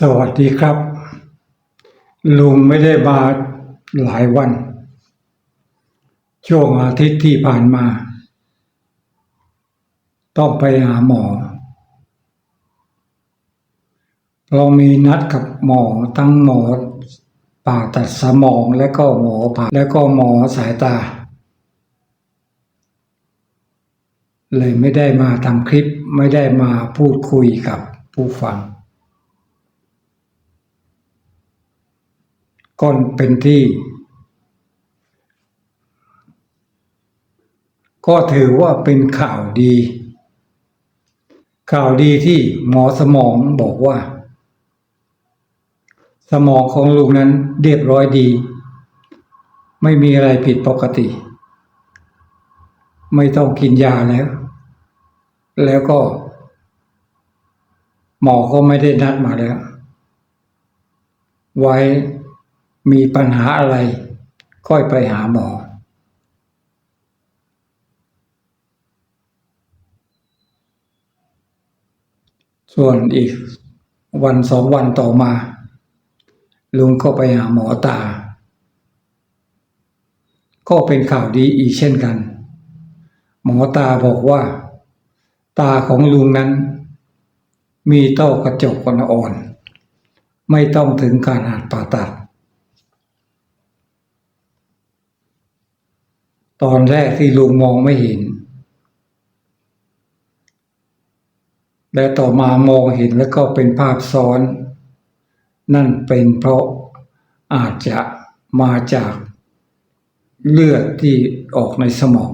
สวัสดีครับ ลุงไม่ได้มาหลายวัน ช่วงอาทิตย์ที่ผ่านมา ต้องไปหาหมอ เรามีนัดกับหมอทั้งหมอผ่าตัดสมองและก็หมอผ่าและก็หมอสายตา เลยไม่ได้มาทำคลิปไม่ได้มาพูดคุยกับผู้ฟัง ก็เป็นที่ ก็ถือว่าเป็นข่าวดี ข่าวดีที่หมอสมองบอกว่า สมองของลุงนั้นเรียบร้อยดี ไม่มีอะไรผิดปกติ ไม่ต้องกินยาแล้ว แล้วก็ หมอก็ไม่ได้นัดมาแล้วไว้ มีปัญหาอะไร ค่อยไปหาหมอ ส่วนอีกวันสองวันต่อมา ลุงก็ไปหาหมอตา ก็เป็นข่าวดีอีกเช่นกัน หมอตาบอกว่า ตาของลุงนั้น มีต้อกระจกอ่อนๆไม่ต้องถึงการผ่าตัด ตอนแรกที่ลุงมองไม่เห็น และต่อมามองเห็นแล้วก็เป็นภาพซ้อน นั่นเป็นเพราะอาจจะมาจากเลือดที่ออกในสมอง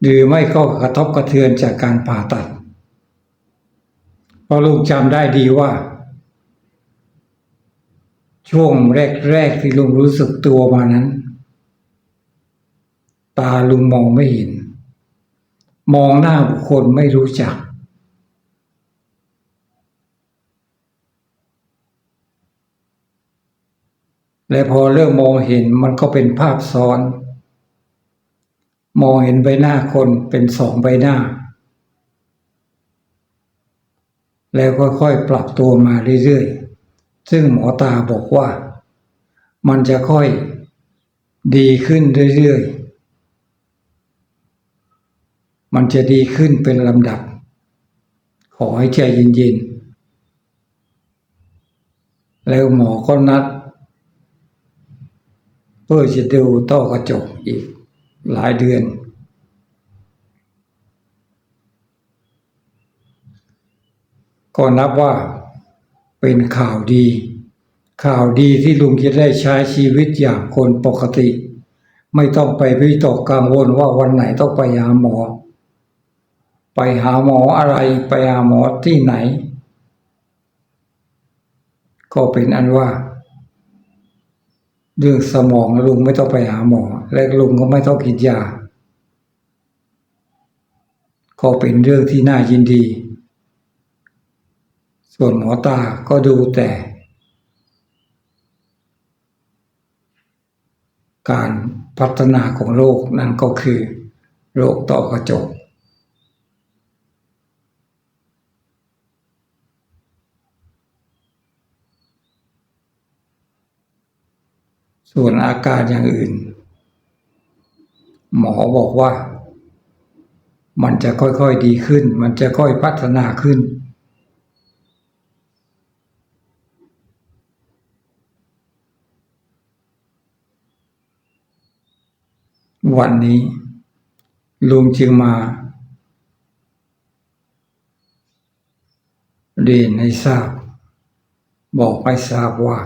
หรือไม่ก็กระทบกระเทือนจากการผ่าตัด เพราะลุงจำได้ดีว่า ช่วงแรก ๆ ที่ลุงรู้สึกตัวมานั้น ตาลุงมองไม่เห็น มองหน้าบุคคลไม่รู้จัก และพอเริ่มมองเห็นมันก็เป็นภาพซ้อน มองเห็นใบหน้าคนเป็นสองใบหน้า แล้วค่อยๆปรับตัวมาเรื่อยๆ ซึ่งหมอตาบอกว่ามันจะค่อยดีขึ้นเรื่อยๆ มันจะดีขึ้นเป็นลำดับ ขอให้ใจเย็นๆ แล้วหมอก็นัด เพื่อจะดูต้อกระจกอีกหลายเดือน ก็นับว่าเป็นข่าวดี ข่าวดีที่ลุงจะได้ใช้ชีวิตอย่างคนปกติ ไม่ต้องไปวิตกกังวลว่าวันไหนต้องไปหาหมอ ไปหาหมออะไรไปหาหมอที่ไหน ก็เป็นอันว่า เรื่องสมองลุงไม่ต้องไปหาหมอ และลุงก็ไม่ต้องกินยาก็เป็นเรื่องที่น่ายินดี ส่วนหมอตาก็ดูแต่ การพัฒนาของโรคนั่นก็คือโรคต้อกระจก ส่วนอาการอย่างอื่น หมอบอกว่า มันจะค่อยๆดีขึ้น มันจะค่อยพัฒนาขึ้น วันนี้ ลุงจึงมา เรียนให้ทราบ บอกให้ทราบว่า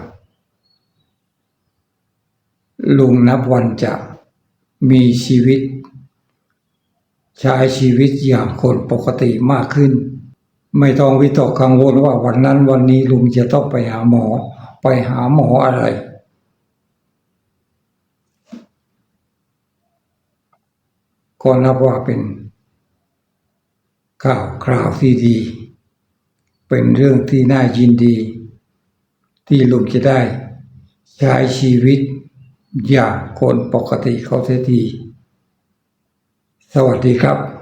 ลุงนับวันจะมีชีวิต ใช้ชีวิตอย่างคนปกติมากขึ้น ไม่ต้องวิตกกังวลว่าวันนั้นวันนี้ลุงจะต้องไปหาหมอ ไปหาหมออะไร ก็นับว่าเป็นข่าวคราวที่ดี เป็นเรื่องที่น่ายินดี ที่ลุงจะได้ใช้ชีวิต อย่างคนปกติเขาเสียที สวัสดีครับ